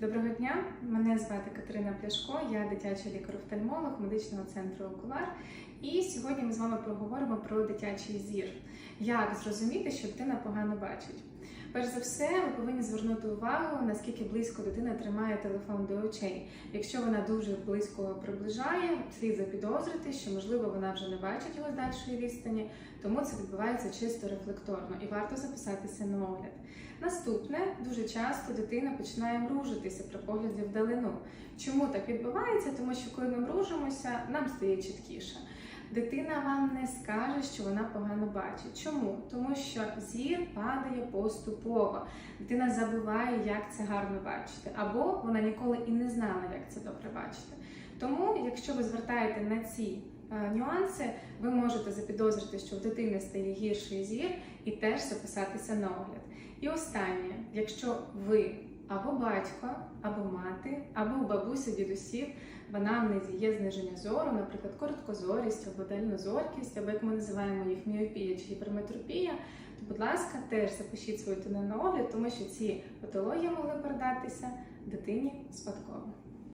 Доброго дня, мене звати Катерина Пляшко, я дитячий лікар-офтальмолог медичного центру Окулар. І сьогодні ми з вами поговоримо про дитячий зір. Як зрозуміти, що дитина погано бачить? Перш за все, ви повинні звернути увагу, наскільки близько дитина тримає телефон до очей. Якщо вона дуже близько приближає, слід запідозрити, що можливо вона вже не бачить його з дальшої відстані, тому це відбувається чисто рефлекторно і варто записатися на огляд. Наступне дуже часто дитина починає мружитися при погляді вдалину. Чому так відбувається? Тому що коли ми мружимося, нам стає чіткіше. Дитина вам не скаже, що вона погано бачить. Чому? Тому що зір падає поступово. Дитина забуває, як це гарно бачити, або вона ніколи і не знала, як це добре бачити. Тому, якщо ви звертаєте на ці е, нюанси, ви можете запідозрити, що в дитини стає гірший зір, і теж записатися на огляд. І останнє, якщо ви або батько, або мати, або у бабусі, дідусів в анамнезі є зниження зору, наприклад, короткозорість або дальнозоркість, або як ми називаємо їх міопія чи гіперметропія, то, будь ласка, теж запишіть свою дитину на огляд, тому що ці патології могли передатися дитині спадково.